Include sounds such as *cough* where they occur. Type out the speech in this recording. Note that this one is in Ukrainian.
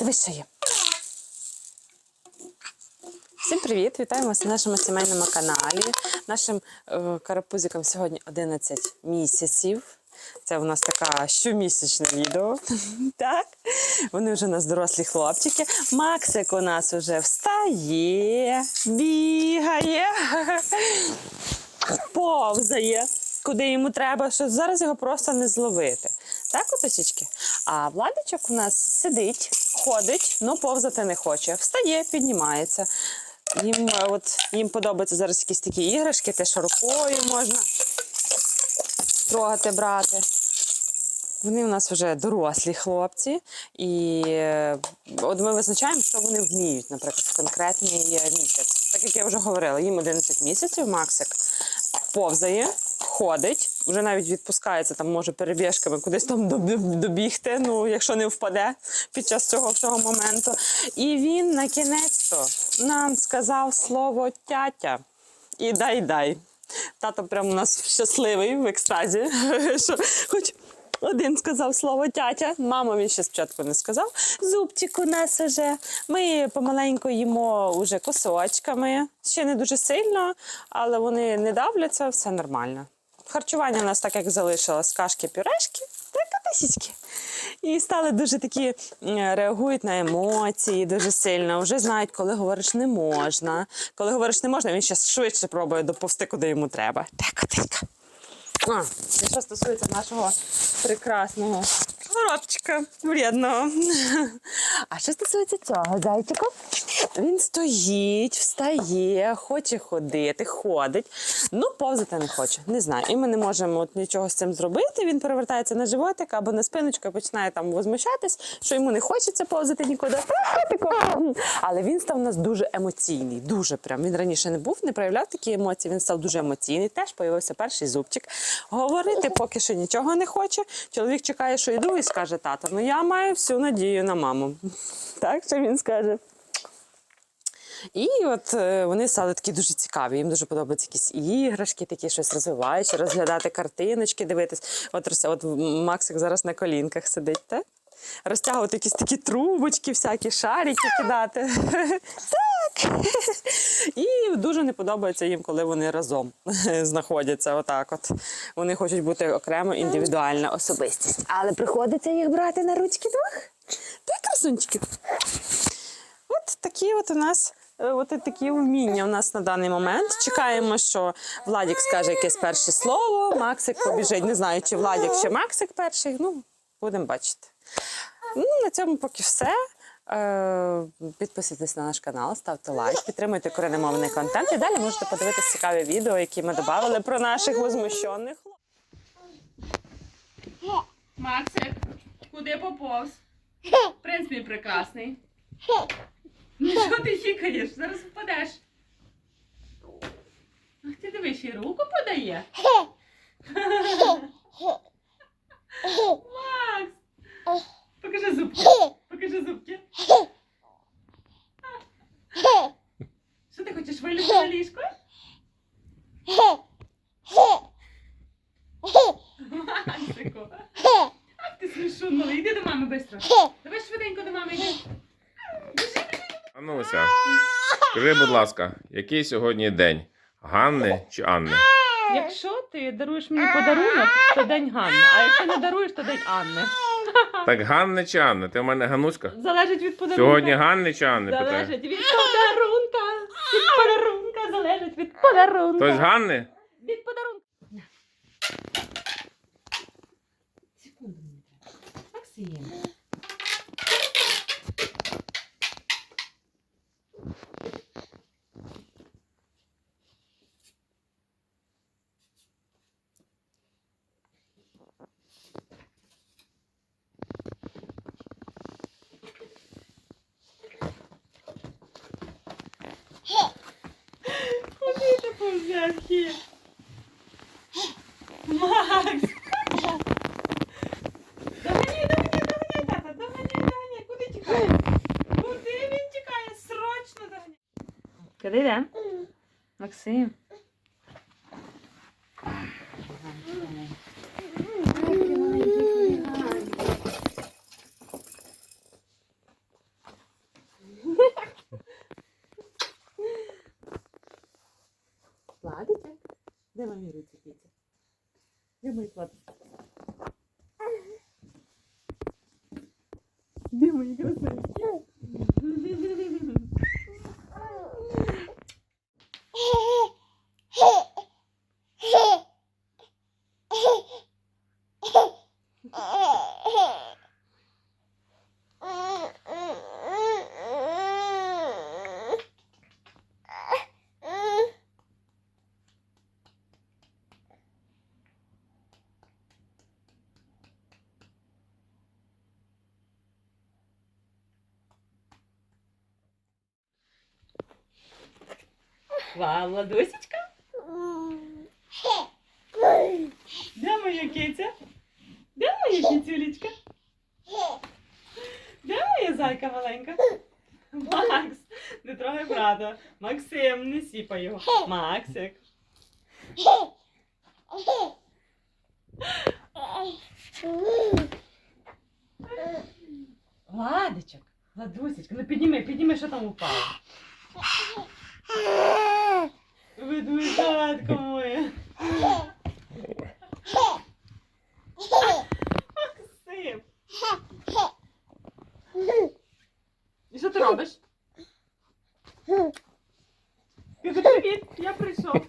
Дивись, що є. Всім привіт! Вітаємо вас на нашому сімейному каналі. Нашим е, карапузикам сьогодні 11 місяців. Це у нас таке щомісячне відео. *laughs* так? Вони вже у нас дорослі хлопчики. Максик у нас вже встає, бігає, *laughs* повзає, куди йому треба, що зараз його просто не зловити. Так, оточечки? А Владичок у нас сидить, ходить, але повзати не хоче. Встає, піднімається. Їм, е, от, їм подобаються зараз якісь такі іграшки, те, що рукою можна трогати, брати. Вони у нас вже дорослі хлопці, і е, от ми визначаємо, що вони вміють, наприклад, в конкретний місяць. Так як я вже говорила, їм 11 місяців, Максик повзає, ходить, вже навіть відпускається, там може перебіжками кудись там добігти, ну якщо не впаде під час цього всього моменту. І він на кінець-то нам сказав слово тятя. І дай дай. Тато прям у нас щасливий в екстазі, *laughs* що хоч один сказав слово тятя, мама він ще спочатку не сказав. Зубчик у нас уже. Ми помаленьку їмо уже кусочками. Ще не дуже сильно, але вони не давляться, все нормально. Харчування у нас так, як залишилось, кашки, пюрешки та катасічки. І стали дуже такі реагують на емоції дуже сильно. Вже знають, коли говориш не можна. Коли говориш не можна, він ще швидше пробує доповзти, куди йому треба. Так, котенька. А, це що стосується нашого прекрасного коробчика вредного. *laughs* А що стосується цього зайчика, він стоїть, встає, хоче ходити, ходить. Ну, повзати не хоче. Не знаю. І ми не можемо от нічого з цим зробити. Він перевертається на животик або на спиночку і починає там возмущатись, що йому не хочеться повзати нікуди. Але він став у нас дуже емоційний, дуже прям. Він раніше не був, не проявляв такі емоції. Він став дуже емоційний. Теж появився перший зубчик. Говорити поки що нічого не хоче. Чоловік чекає, що йду, і скаже тато: ну я маю всю надію на маму. Так, що він скаже. І от е, вони стали такі дуже цікаві. Їм дуже подобаються якісь іграшки, такі щось розвиваючі, розглядати картиночки, дивитись. От, от Максик зараз на колінках сидить, так? Розтягувати якісь такі трубочки, всякі шарики кидати. *laughs* Так. І дуже не подобається їм, коли вони разом *laughs* знаходяться. Отак от. Вони хочуть бути окремо індивідуальна особистість. Але приходиться їх брати на ручки двох. Так, красунчики. От такі от у нас. Е, От такі вміння у нас на даний момент. Чекаємо, що Владік скаже якесь перше слово, Максик побіжить. Не знаю, чи Владік, чи Максик перший. Ну, будемо бачити. Ну, на цьому поки все. Е, Підписуйтесь на наш канал, ставте лайк, підтримуйте коренемовний контент. І далі можете подивитися цікаві відео, які ми додали про наших возмущених. Максик, куди поповз? Принц мій прекрасний. Ну що ти хікаєш? Зараз впадеш. Ах ти ще й руку подає. Макс! Покажи зубки. Покажи зубки. Що ти хочеш вилізти на ліжко? Максику. Ах ти смішунула. Йди до мами швидко. Давай швиденько до мами йди. Ануся, скажи, будь ласка, який сьогодні день? Ганни чи Анни? Якщо ти даруєш мені подарунок, то день Ганни. А якщо не даруєш, то день Анни. Так Ганни чи Анни? Ти в мене Гануська? Залежить від подарунка. Сьогодні Ганни чи Анни питаю? Залежить від подарунка. Від подарунка залежить від подарунка. Хтось Ганни? Від подарунка. Секунду мені треба. Максим. Куди повзяв, Хі? Макс! Доганяй, доганяй, доганяй, тата, доганяй, доганяй. Куди тікає? Куди він тікає? Срочно доганяй. Куди йде? Максим. Де мамі руці Петя? Де мої платочки? Де мої красавиці? Вам, Ладусечка? Де моя киця? Де моя кицюлечка? Де моя зайка маленька? Макс, не трогай брата. Максим, не сіпай його. Максик. Ладочок, Ладусечка, ну підніми, підніми, що там упало. Ведмежатко моє. Максим. І що ти робиш? Кажи привіт, я прийшов.